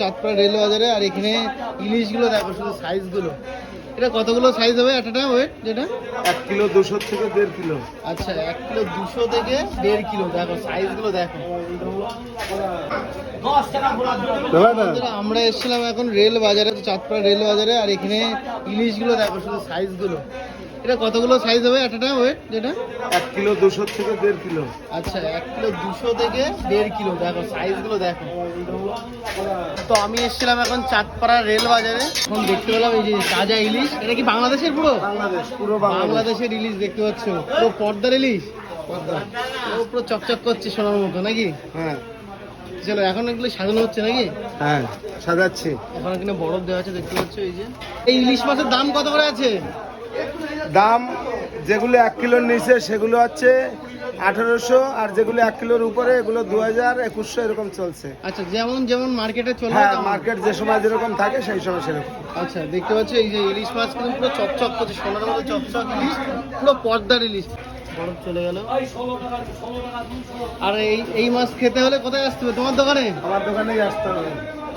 Chandpara rail বাজারে আর এখানে ইলিশগুলো দেখো শুধু সাইজগুলো এটা কতগুলো সাইজ হবে? একটা ওয়েট যেটা? এক কিলো দুশো থেকে দেড় কিলো। আচ্ছা এক কিলো দুশো থেকে দেড় কিলো। দেখো সাইজগুলো দেখো। আমরা এসেছিলাম এখন রেল বাজারে চাঁদপাড়া রেল বাজারে আর এখানে ইলিশগুলো দেখো শুধু সাইজগুলো এটা কতগুলো সাইজ হবে? একটা ওয়েট যেটা? এক কিলো দুশো থেকে দেড় কিলো। আচ্ছা এক কিলো দুশো থেকে দেড় কিলো। দেখো সাইজগুলো দেখো। তো আমি এসেছিলাম এখন চাঁদপাড়া রেল বাজারে। এখন দেখতে পেলাম এই যে তাজা ইলিশ। এটা কি বাংলাদেশের পুরো? বাংলাদেশ পুরো বাংলাদেশের ইলিশ দেখতে পাচ্ছ। পুরো পর্দার ইলিশ? ও পুরো চকচক করছে সোনার মতো নাকি? হ্যাঁ। চলো এখন এগুলো সাজানো হচ্ছে নাকি? হ্যাঁ সাজাচ্ছি। এখন এখানে বরফ দেওয়া আছে দেখতে পাচ্ছ এই যে। এই ইলিশ মাছের দাম কত করে আছে? দাম যেগুলো এক কিলোর নিচে সেগুলো হচ্ছে আঠারোশো আর যেগুলো এক কিলোর উপরে এগুলো দু হাজার একুশশো এরকম চলছে। আচ্ছা যেমন যেমন মার্কেটে চলে হ্যাঁ মার্কেট যে সময় যেরকম থাকে সেই সময় সেরকম। আচ্ছা দেখতে পাচ্ছি এই যে ইলিশ মাছ কিন্তু পুরো চকচক করছে সোনার মতো চকচক ইলিশ পুরো পর্দার ইলিশ। বরফ চলে গেল। আর এই এই মাছ খেতে হলে কোথায় আসতে হবে? তোমার দোকানে? আমার দোকানেই আসতে হবে।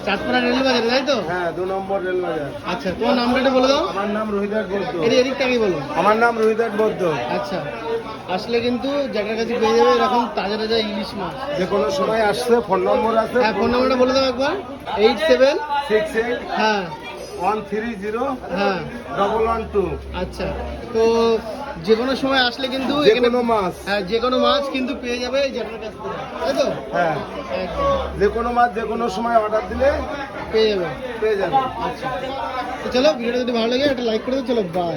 চাঁদপাড়া রেল বাজার তাই তো? হ্যাঁ দু নম্বর রেল বাজার। আচ্ছা তোমার নামটা একটু বলে দাও। আমার নাম রোহিদাস বৌদ্ধ এর এদিকটাকে বলো? আমার নাম রোহিদাস বৌদ্ধ আচ্ছা আসলে কিন্তু জ্যাঠার কাছে পেয়ে যাবে এরকম তাজা তাজা ইলিশ মাছ। যে কোনো সময় আসছে ফোন নম্বর আছে। হ্যাঁ ফোন নম্বরটা বলে দাও একবার। এইট সেভেন সিক্স এইট হ্যাঁ। ওয়ান থ্রি জিরো হ্যাঁ। ডবল ওয়ান টু আচ্ছা তো যে কোনো সময় আসলে কিন্তু এখানে মাছ। হ্যাঁ যে কোনো মাছ কিন্তু পেয়ে যাবে এই জ্যাঠার কাছ থেকে তাই তো? হ্যাঁ। যে কোনো মাছ যে কোনো সময় অর্ডার দিলে পেয়ে যাবে। পেয়ে যাবে। আচ্ছা। তো চলো ভিডিওটা যদি ভালো লাগে একটা লাইক করে দাও চলো বাই